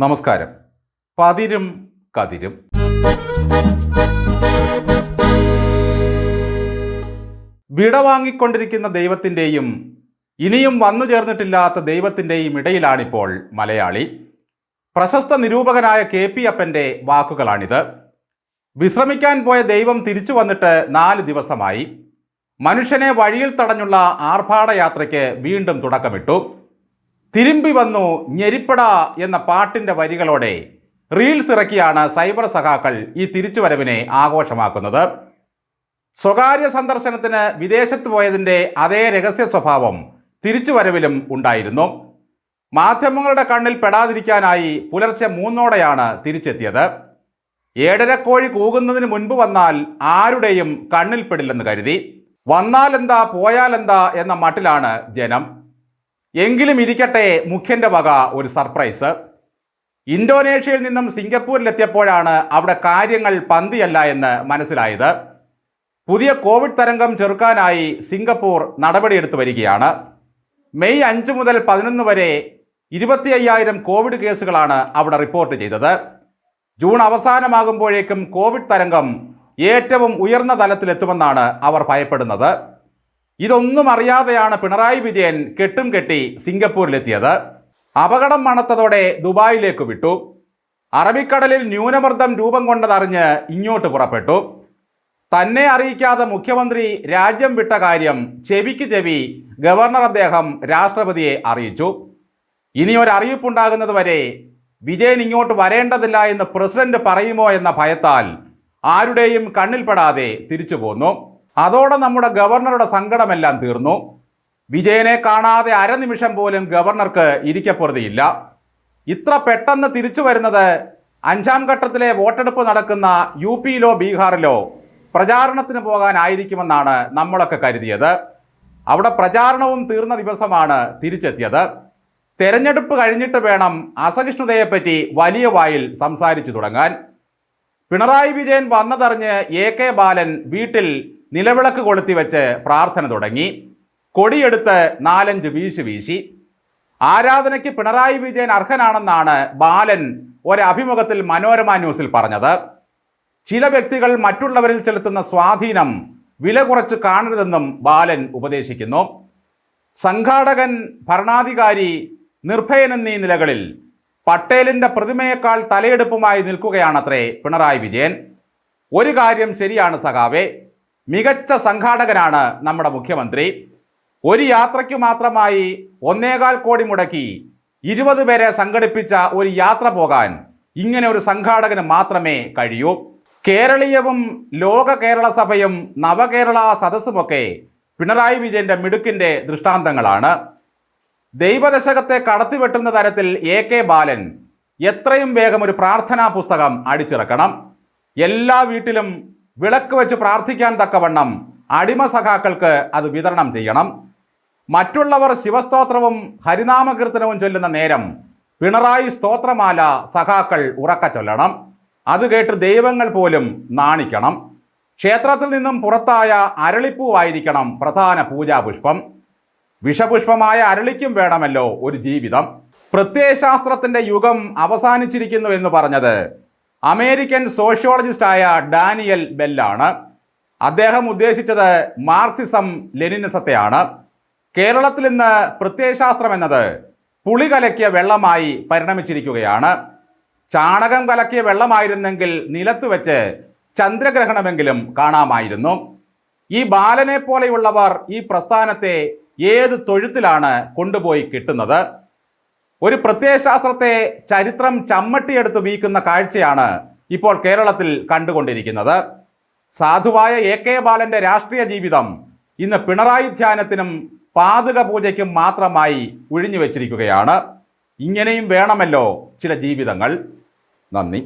നമസ്കാരം. പതിരും കതിരും. വിട വാങ്ങിക്കൊണ്ടിരിക്കുന്ന ദൈവത്തിന്റെയും ഇനിയും വന്നു ചേർന്നിട്ടില്ലാത്ത ദൈവത്തിന്റെയും ഇടയിലാണിപ്പോൾ മലയാളി. പ്രശസ്ത നിരൂപകനായ കെ പി അപ്പന്റെ വാക്കുകളാണിത്. വിശ്രമിക്കാൻ പോയ ദൈവം തിരിച്ചു വന്നിട്ട് നാല് ദിവസമായി. മനുഷ്യനെ വഴിയിൽ തടഞ്ഞുള്ള ആർഭാടയാത്രയ്ക്ക് വീണ്ടും തുടക്കമിട്ടു. തിരുമ്പി വന്നു ഞെരിപ്പട എന്ന പാട്ടിന്റെ വരികളോടെ റീൽസ് ഇറക്കിയാണ് സൈബർ സഖാക്കൾ ഈ തിരിച്ചുവരവിനെ ആഘോഷമാക്കുന്നത്. സ്വകാര്യ സന്ദർശനത്തിന് വിദേശത്ത് പോയതിന്റെ അതേ രഹസ്യ സ്വഭാവം തിരിച്ചുവരവിലും ഉണ്ടായിരുന്നു. മാധ്യമങ്ങളുടെ കണ്ണിൽ പെടാതിരിക്കാനായി പുലർച്ചെ മൂന്നോടെയാണ് തിരിച്ചെത്തിയത്. ഏഴരക്കോഴി കൂകുന്നതിന് മുൻപ് വന്നാൽ ആരുടെയും കണ്ണിൽപ്പെടില്ലെന്ന് കരുതി. വന്നാലെന്താ പോയാലെന്താ എന്ന മട്ടിലാണ് ജനം. എങ്കിലും ഇരിക്കട്ടെ മുഖ്യന്റെ വക ഒരു സർപ്രൈസ്. ഇന്തോനേഷ്യയിൽ നിന്നും സിംഗപ്പൂരിലെത്തിയപ്പോഴാണ് അവിടെ കാര്യങ്ങൾ പന്തിയല്ല എന്ന് മനസ്സിലായത്. പുതിയ കോവിഡ് തരംഗം ചെറുക്കാനായി സിംഗപ്പൂർ നടപടിയെടുത്തു വരികയാണ്. മെയ് അഞ്ച് മുതൽ പതിനൊന്ന് വരെ ഇരുപത്തി അയ്യായിരം കോവിഡ് കേസുകളാണ് അവിടെ റിപ്പോർട്ട് ചെയ്തത്. ജൂൺ അവസാനമാകുമ്പോഴേക്കും കോവിഡ് തരംഗം ഏറ്റവും ഉയർന്ന തലത്തിലെത്തുമെന്നാണ് അവർ ഭയപ്പെടുന്നത്. ഇതൊന്നും അറിയാതെയാണ് പിണറായി വിജയൻ കെട്ടും കെട്ടി സിംഗപ്പൂരിലെത്തിയത്. അപകടം മണത്തതോടെ ദുബായിലേക്ക് വിട്ടു. അറബിക്കടലിൽ ന്യൂനമർദ്ദം രൂപം കൊണ്ടതറിഞ്ഞ് ഇങ്ങോട്ട് പുറപ്പെട്ടു. തന്നെ അറിയിക്കാതെ മുഖ്യമന്ത്രി രാജ്യം വിട്ട കാര്യം ചെവിക്ക് ചെവി ഗവർണർ അദ്ദേഹം രാഷ്ട്രപതിയെ അറിയിച്ചു. ഇനി ഒരറിയിപ്പുണ്ടാകുന്നത് വരെ വിജയൻ ഇങ്ങോട്ട് വരേണ്ടതില്ല എന്ന് പ്രസിഡന്റ് പറയുമോ എന്ന ഭയത്താൽ ആരുടെയും കണ്ണിൽപ്പെടാതെ തിരിച്ചു പോന്നു അതോടെ നമ്മുടെ ഗവർണറുടെ സങ്കടമെല്ലാം തീർന്നു. വിജയനെ കാണാതെ അരനിമിഷം പോലും ഗവർണർക്ക് ഇരിക്കപ്പുറതിയില്ല. ഇത്ര പെട്ടെന്ന് തിരിച്ചു വരുന്നത് അഞ്ചാം ഘട്ടത്തിലെ വോട്ടെടുപ്പ് നടക്കുന്ന യു പിയിലോ ബീഹാറിലോ പ്രചാരണത്തിന് പോകാനായിരിക്കുമെന്നാണ് നമ്മളൊക്കെ കരുതിയത്. അവിടെ പ്രചാരണവും തീർന്ന ദിവസമാണ് തിരിച്ചെത്തിയത്. തെരഞ്ഞെടുപ്പ് കഴിഞ്ഞിട്ട് വേണം അസഹിഷ്ണുതയെപ്പറ്റി വലിയ വായിൽ സംസാരിച്ചു തുടങ്ങാൻ. പിണറായി വിജയൻ വന്നതറിഞ്ഞ് എ കെ ബാലൻ വീട്ടിൽ നിലവിളക്ക് കൊളുത്തി വെച്ച് പ്രാർത്ഥന തുടങ്ങി. കൊടിയെടുത്ത് നാലഞ്ച് വീശി വീശി. ആരാധനയ്ക്ക് പിണറായി വിജയൻ അർഹനാണെന്നാണ് ബാലൻ ഒരഭിമുഖത്തിൽ മനോരമ ന്യൂസിൽ പറഞ്ഞത്. ചില വ്യക്തികൾ മറ്റുള്ളവരിൽ ചെലുത്തുന്ന സ്വാധീനം വില കുറച്ച് കാണരുതെന്നും ബാലൻ ഉപദേശിക്കുന്നു. സംഘാടകൻ ഭരണാധികാരി നിർഭയൻ എന്നീ നിലകളിൽ പട്ടേലിന്റെ പ്രതിമയേക്കാൾ തലയെടുപ്പുമായി നിൽക്കുകയാണത്രേ പിണറായി വിജയൻ. ഒരു കാര്യം ശരിയാണ് സഖാവേ മികച്ച സംഘാടകനാണ് നമ്മുടെ മുഖ്യമന്ത്രി. ഒരു യാത്രയ്ക്ക് മാത്രമായി ഒന്നേകാൽ കോടി മുടക്കി ഇരുപത് പേരെ സംഘടിപ്പിച്ച ഒരു യാത്ര പോകാൻ ഇങ്ങനെ ഒരു സംഘാടകന് മാത്രമേ കഴിയൂ. കേരളീയവും ലോക കേരള സഭയും നവകേരള സദസ്സുമൊക്കെ പിണറായി വിജയന്റെ മിടുക്കിന്റെ ദൃഷ്ടാന്തങ്ങളാണ്. ദൈവദശകത്തെ കടത്തിവെട്ടുന്ന തരത്തിൽ എ കെ ബാലൻ എത്രയും വേഗം ഒരു പ്രാർത്ഥനാ പുസ്തകം അടിച്ചിറക്കണം. എല്ലാ വീട്ടിലും വിളക്ക് വെച്ച് പ്രാർത്ഥിക്കാൻ തക്കവണ്ണം അടിമ സഖാക്കൾക്ക് അത് വിതരണം ചെയ്യണം. മറ്റുള്ളവർ ശിവസ്തോത്രവും ഹരിനാമകീർത്തനവും ചൊല്ലുന്ന നേരം പിണറായി സ്തോത്രമാല സഖാക്കൾ ഉറക്ക ചൊല്ലണം. അത് കേട്ട് ദൈവങ്ങൾ പോലും നാണിക്കണം. ക്ഷേത്രത്തിൽ നിന്നും പുറത്തായ അരളിപ്പൂവായിരിക്കണം പ്രധാന പൂജാപുഷ്പം. വിഷപുഷ്പമായ അരളിക്കും വേണമല്ലോ ഒരു ജീവിതം. പ്രത്യയശാസ്ത്രത്തിന്റെ യുഗം അവസാനിച്ചിരിക്കുന്നു എന്ന് പറഞ്ഞത് അമേരിക്കൻ സോഷ്യോളജിസ്റ്റായ ഡാനിയൽ ബെല്ലാണ്. അദ്ദേഹം ഉദ്ദേശിച്ചത് മാർക്സിസം ലെനിനിസത്തെയാണ് കേരളത്തിൽ ഇന്ന് പ്രത്യയശാസ്ത്രം എന്നത് പുളി കലക്കിയ വെള്ളമായി പരിണമിച്ചിരിക്കുകയാണ്. ചാണകം കലക്കിയ വെള്ളമായിരുന്നെങ്കിൽ നിലത്ത് വെച്ച് ചന്ദ്രഗ്രഹണമെങ്കിലും കാണാമായിരുന്നു. ഈ ബാലനെ പോലെയുള്ളവർ ഈ പ്രസ്ഥാനത്തെ ഏത് തൊഴുത്തിലാണ് കൊണ്ടുപോയി കിട്ടുന്നത്? ഒരു പ്രത്യയശാസ്ത്രത്തെ ചരിത്രം ചമ്മട്ടിയെടുത്ത് വീക്കുന്ന കാഴ്ചയാണ് ഇപ്പോൾ കേരളത്തിൽ കണ്ടുകൊണ്ടിരിക്കുന്നത്. സാധുവായ എ കെ ബാലന്റെ രാഷ്ട്രീയ ജീവിതം ഇന്ന് പിണറായി ധ്യാനത്തിനും പാതുക പൂജയ്ക്കും മാത്രമായി ഒഴിഞ്ഞു വച്ചിരിക്കുകയാണ് ഇങ്ങനെയും വേണമല്ലോ ചില ജീവിതങ്ങൾ. നന്ദി.